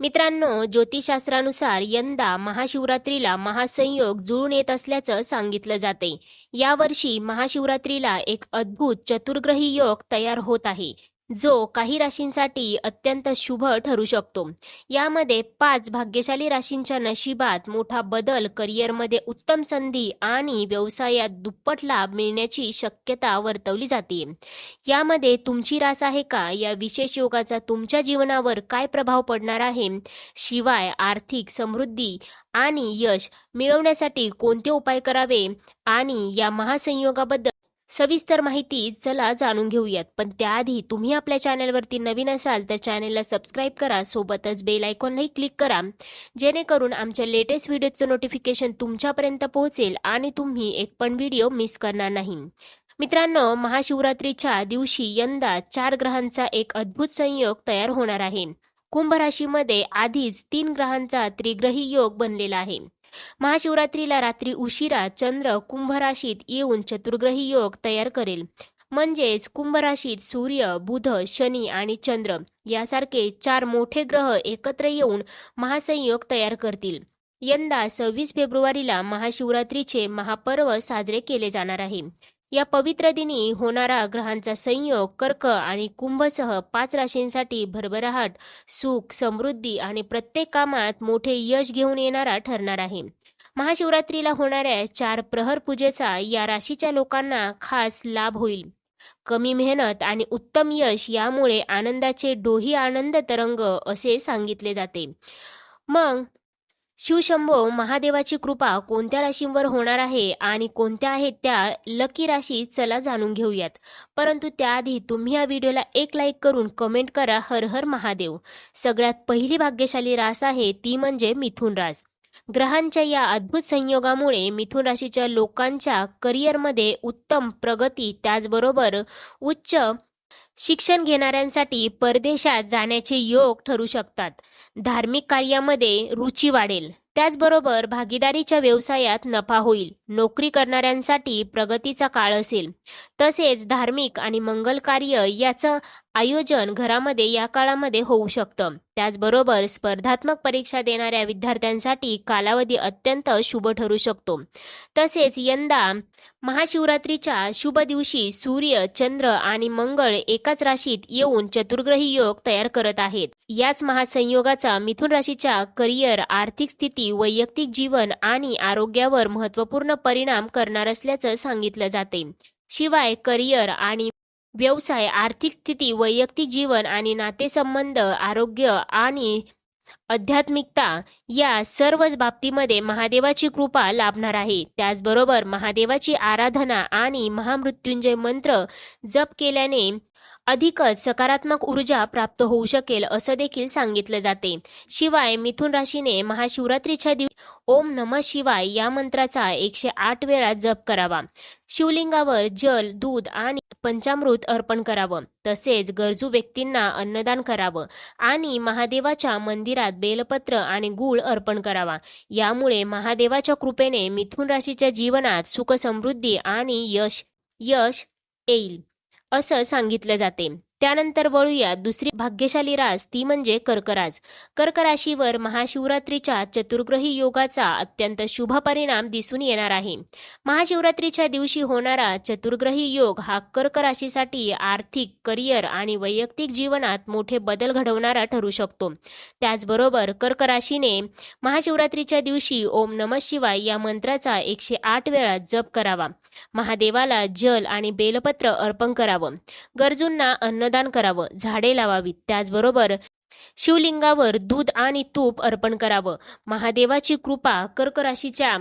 मित्रांनो ज्योतिषशास्त्रानुसार यंदा महाशिवरात्रीला महासंयोग जुळून येत असल्याचं सांगितलं जाते. यावर्षी महाशिवरात्रीला एक अद्भुत चतुर्ग्रही योग तयार होत आहे. जो काही राशींसाठी अत्यंत शुभ ठरू शकतो. यामध्ये पाच भाग्यशाली राशींच्या नशिबात मोठा बदल करिअरमध्ये उत्तम संधी आणि व्यवसायात दुप्पट लाभ मिळण्याची शक्यता वर्तवली जाते. यामध्ये तुमची रास आहे का? या विशेष योगाचा तुमच्या जीवनावर काय प्रभाव पडणार आहे? शिवाय आर्थिक समृद्धी आणि यश मिळवण्यासाठी कोणते उपाय करावे? आणि या महासंयोगाबद्दल सविस्तर माहिती चला जाणून घेऊयात. पण त्याआधी तुम्ही आपल्या चॅनलवरती नवीन असाल तर चॅनलला सबस्क्राईब करा सोबतच बेल आयकॉनलाही क्लिक करा. जेणेकरून आमच्या लेटेस्ट व्हिडिओचं नोटिफिकेशन तुमच्यापर्यंत पोहोचेल आणि तुम्ही एक पण व्हिडिओ मिस करणार नाही. मित्रांनो महाशिवरात्रीच्या दिवशी यंदा चार ग्रहांचा एक अद्भुत संयोग तयार होणार आहे. कुंभ राशीमध्ये आधीच तीन ग्रहांचा त्रिग्रही योग बनलेला आहे. महाशिवरात्रीला रात्री उशिरा चंद्र कुंभ राशीत येऊन चतुर्ग्रही योग तयार करेल. म्हणजेच कुंभ राशीत सूर्य बुध शनी आणि चंद्र यासारखे चार मोठे ग्रह एकत्र येऊन महासंयोग तयार करतील. यंदा सव्वीस फेब्रुवारीला महाशिवरात्रीचे महापर्व साजरे केले जाणार आहे. या पवित्र दिनी होणारा ग्रहांचा संयोग कर्क आणि कुंभसह पाच राशींसाठी भरभराहट सुख समृद्धी आणि प्रत्येक कामात मोठे यश घेऊन येणारा ठरणार आहे. महाशिवरात्रीला होणाऱ्या चार प्रहर पूजेचा या राशीच्या लोकांना खास लाभ होईल. कमी मेहनत आणि उत्तम यश यामुळे आनंदाचे डोही आनंद तरंग असे सांगितले जाते. मग शिवशंभो महादेवाची कृपा कोणत्या राशींवर होणार आहे आणि कोणत्या आहेत त्या लकी राशी चला जाणून घेऊयात. परंतु त्याआधी तुम्ही या व्हिडिओला एक लाईक करून कमेंट करा हर हर महादेव. सगळ्यात पहिली भाग्यशाली रास आहे ती म्हणजे मिथुन रास. ग्रहांच्या या अद्भुत संयोगामुळे मिथुन राशीच्या लोकांच्या करिअरमध्ये उत्तम प्रगती त्याचबरोबर उच्च शिक्षण घेणाऱ्यांसाठी परदेशात जाण्याचे योग ठरू शकतात. धार्मिक कार्यामध्ये रुची वाढेल. त्याचबरोबर भागीदारीच्या व्यवसायात नफा होईल. नोकरी करणाऱ्यांसाठी प्रगतीचा काळ असेल. तसेच धार्मिक आणि मंगल कार्य याचं आयोजन घरामध्ये या काळामध्ये होऊ शकतं. त्याचबरोबर स्पर्धात्मक परीक्षा देणाऱ्या विद्यार्थ्यांसाठी कालावधी अत्यंत शुभ ठरू शकतो. तसेच यंदा महाशिवरात्रीच्या शुभ दिवशी सूर्य चंद्र आणि मंगळ एकाच राशीत येऊन चतुर्ग्रही योग तयार करत आहेत. याच महासंयोगाचा मिथुन राशीच्या करिअर आर्थिक स्थिती वैयक्तिक जीवन आणि आरोग्यावर महत्त्वपूर्ण परिणाम करणार असल्याचं सांगितलं जाते. शिवाय करिअर आणि व्यवसाय आर्थिक स्थिती वैयक्तिक जीवन आणि नातेसंबंध आरोग्य आणि आध्यात्मिकता या सर्वच बाबतीमध्ये महादेवाची कृपा लाभणार आहे. त्याचबरोबर महादेवाची आराधना आणि महामृत्युंजय मंत्र जप केल्याने अधिकच सकारात्मक ऊर्जा प्राप्त होऊ शकेल असं देखील सांगितलं जाते. शिवाय मिथुन राशीने महाशिवरात्रीच्या दिवशी ओम नम शिवाय या मंत्राचा एकशे आठ वेळा जप करावा. शिवलिंगावर जल दूध आणि पंचामृत अर्पण करावं. तसेच गरजू व्यक्तींना अन्नदान करावं आणि महादेवाच्या मंदिरात बेलपत्र आणि गूळ अर्पण करावा. यामुळे महादेवाच्या कृपेने मिथुन राशीच्या जीवनात सुख समृद्धी आणि यश यश येईल असं सांगितलं जाते. त्यानंतर वळूया दुसरी भाग्यशाली रास ती म्हणजे कर्कराज. कर्क राशीवर महाशिवरात्रीच्या चतुर्ग्रही योगाचा अत्यंत शुभ परिणाम दिसून येणार आहे. महाशिवरात्रीच्या दिवशी होणारा चतुर्ग्रही योग हा कर्क राशीसाठी आर्थिक करिअर आणि वैयक्तिक जीवनात मोठे बदल घडवणारा ठरू शकतो. त्याचबरोबर कर्क राशीने महाशिवरात्रीच्या दिवशी ओम नम शिवाय या मंत्राचा एकशे आठ वेळा जप करावा. महादेवाला जल आणि बेलपत्र अर्पण करावं. गरजूंना अन्न अन्नदान करावं झाडे लावावीत. त्याचबरोबर शिवलिंगावर दूध आणि तूप अर्पण करावं. महादेवाची कृपा कर्क राशीच्या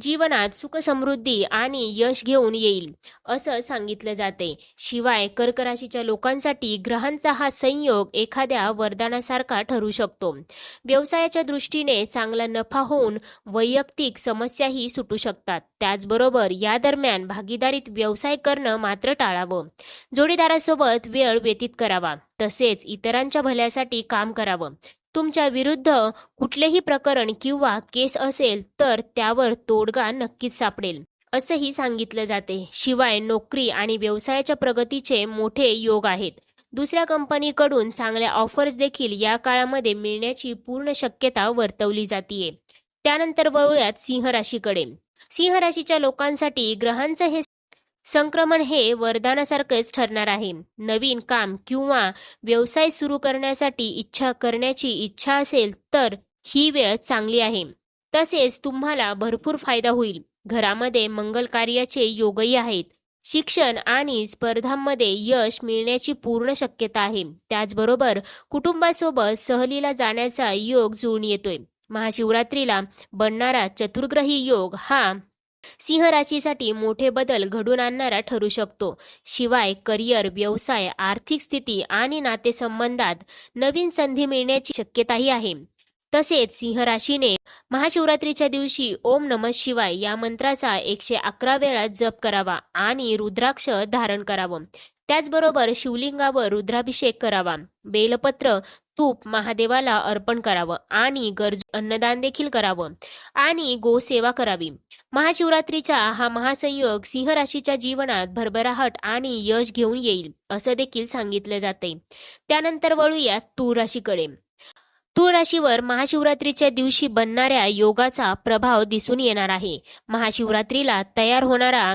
जीवनात सुख समृद्धी आणि यश घेऊन येईल असं सांगितलं जाते. शिवाय कर्क राशीच्या लोकांसाठी ग्रहांचा हा संयोग एखाद्या वरदानासारखा ठरू शकतो. व्यवसायाच्या दृष्टीने चांगला नफा होऊन वैयक्तिक समस्याही सुटू शकतात. त्याचबरोबर या दरम्यान भागीदारीत व्यवसाय करणं मात्र टाळावं. जोडीदारासोबत वेळ व्यतीत करावा. तसेच इतरांच्या भल्यासाठी काम करावं. तुमच्या विरुद्ध कुठलेही प्रकरण किंवा केस असेल तर त्यावर तोडगा नक्कीच सापडेल असंही सांगितलं जाते. शिवाय नोकरी आणि व्यवसायाच्या प्रगतीचे मोठे योग आहेत. दुसऱ्या कंपनीकडून चांगल्या ऑफर्स देखील या काळामध्ये मिळण्याची पूर्ण शक्यता वर्तवली जातीये. त्यानंतर वळूयात सिंह राशीकडे. सिंह राशीच्या लोकांसाठी ग्रहांचं हे संक्रमण हे वरदानासारखेच ठरणार आहे. नवीन काम किंवा व्यवसाय सुरू करण्यासाठी इच्छा करण्याची इच्छा असेल तर ही वेळ चांगली आहे. तसेच तुम्हाला भरपूर फायदा होईल. घरामध्ये मंगल कार्याचे योगही आहेत. शिक्षण आणि स्पर्धांमध्ये यश मिळण्याची पूर्ण शक्यता आहे. त्याचबरोबर कुटुंबासोबत सहलीला जाण्याचा योग जुळून येतोय. महाशिवरात्रीला बनणारा चतुर्ग्रही योग हा सिंह राशीसाठी मोठे बदल घडून आणणारा ठरू शकतो. शिवाय करिअर व्यवसाय आर्थिक स्थिती आणि नातेसंबंधात नवीन संधी मिळण्याची शक्यताही आहे. तसेच सिंह राशीने महाशिवरात्रीच्या दिवशी ओम नम शिवाय या मंत्राचा एकशे अकरा वेळा जप करावा आणि रुद्राक्ष धारण करावं. त्याचबरोबर शिवलिंगावर रुद्राभिषेक करावा. बेलपत्र तूप महादेवाला अर्पण करावं आणि गरजू अन्नदान देखील करावं आणि गोसेवा करावी. महाशिवरात्रीचा हा महासंयोग सिंह राशीच्या जीवनात भरभराहट आणि यश घेऊन येईल असं देखील सांगितलं जाते. त्यानंतर वळूया तूळ राशीकडे तूळ राशीवर महाशिवरात्रीच्या दिवशी बनणाऱ्या योगाचा प्रभाव दिसून येणार आहे. महाशिवरात्रीला तयार होणारा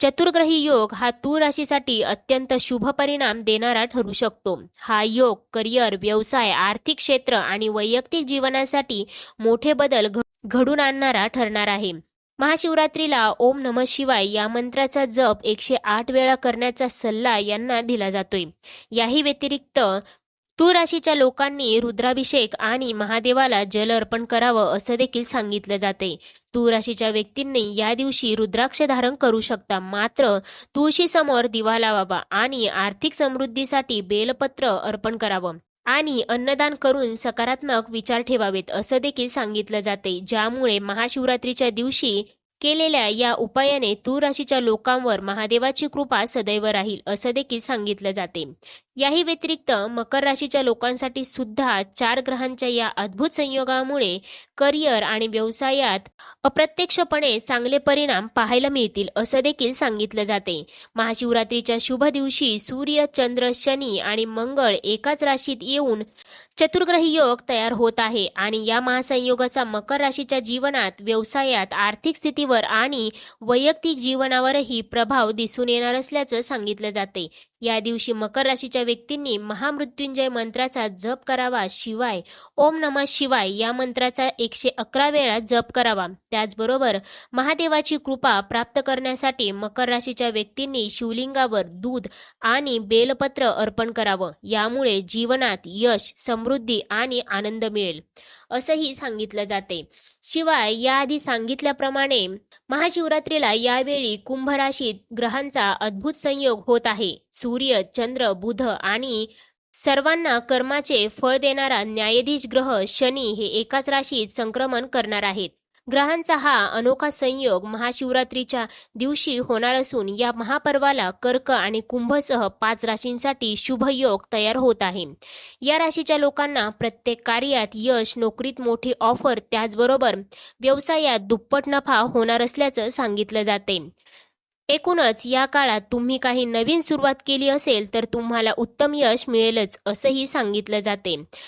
चतुर्ग्रही योग हा तूळ राशीसाठी अत्यंत शुभ परिणाम देणारा ठरू शकतो. हा योग करिअर व्यवसाय आर्थिक क्षेत्र आणि वैयक्तिक जीवनासाठी मोठे बदल घडून आणणारा ठरणार आहे. महाशिवरात्रीला ओम नम शिवाय या मंत्राचा जप एकशे आठ वेळा करण्याचा सल्ला यांना दिला जातोय. याही व्यतिरिक्त तूळ राशीच्या लोकांनी रुद्राभिषेक आणि महादेवाला जल अर्पण करावं असं देखील सांगितलं जाते. तूळ राशीच्या व्यक्तींनी या दिवशी रुद्राक्ष धारण करू शकता. मात्र तुळशी समोर दिवा लावावा आणि आर्थिक समृद्धीसाठी बेलपत्र अर्पण करावं आणि अन्नदान करून सकारात्मक विचार ठेवावेत असं देखील सांगितलं जाते. ज्यामुळे महाशिवरात्रीच्या दिवशी केलेल्या या उपायाने तूळ राशीच्या लोकांवर महादेवाची कृपा सदैव राहील असं देखील सांगितलं जाते. याही व्यतिरिक्त मकर राशीच्या लोकांसाठी सुद्धा चार ग्रहांच्या या अद्भुत संयोगामुळे करिअर आणि व्यवसायात अप्रत्यक्षपणे चांगले परिणाम पाहायला मिळतील असं देखील सांगितलं जाते. महाशिवरात्रीच्या शुभ दिवशी सूर्य चंद्र शनी आणि मंगळ एकाच राशीत येऊन चतुर्ग्रही योग तयार होत आहे आणि या महासंयोगाचा मकर राशीच्या जीवनात व्यवसायात आर्थिक स्थितीवर आणि वैयक्तिक जीवनावरही प्रभाव दिसून येणार असल्याचं सांगितलं जाते. या दिवशी मकर राशीच्या व्यक्तींनी महामृत्युंजय मंत्राचा जप करावा शिवाय ओम नमः शिवाय या मंत्राचा एकशे अकरा वेळा जप करावा. त्याचबरोबर महादेवाची कृपा प्राप्त करण्यासाठी मकर राशीच्या व्यक्तींनी शिवलिंगावर दूध आणि बेलपत्र अर्पण करावं. यामुळे जीवनात यश समृद्धी आणि आनंद मिळेल. असंही सांगितलं जाते. शिवाय याआधी सांगितल्याप्रमाणे महाशिवरात्रीला यावेळी कुंभ राशीत ग्रहांचा अद्भुत संयोग होत आहे. सूर्य चंद्र बुध आणि सर्वांना कर्माचे फळ देणारा न्यायाधीश ग्रह शनी हे एकाच राशीत संक्रमण करणार आहेत. ग्रहांचा हा अनोखा संयोग महाशिवरात्रीच्या दिवशी होणार असून या महापर्वाला कर्क आणि कुंभसह पाच राशींसाठी शुभ योग तयार होत आहे. या राशीच्या लोकांना प्रत्येक कार्यात यश नोकरीत मोठी ऑफर त्याचबरोबर व्यवसायात दुप्पट नफा होणार असल्याचं सांगितलं जाते. एकूणच या काळात तुम्ही काही नवीन सुरुवात केली असेल तर तुम्हाला उत्तम यश मिळेलच असंही सांगितलं जाते.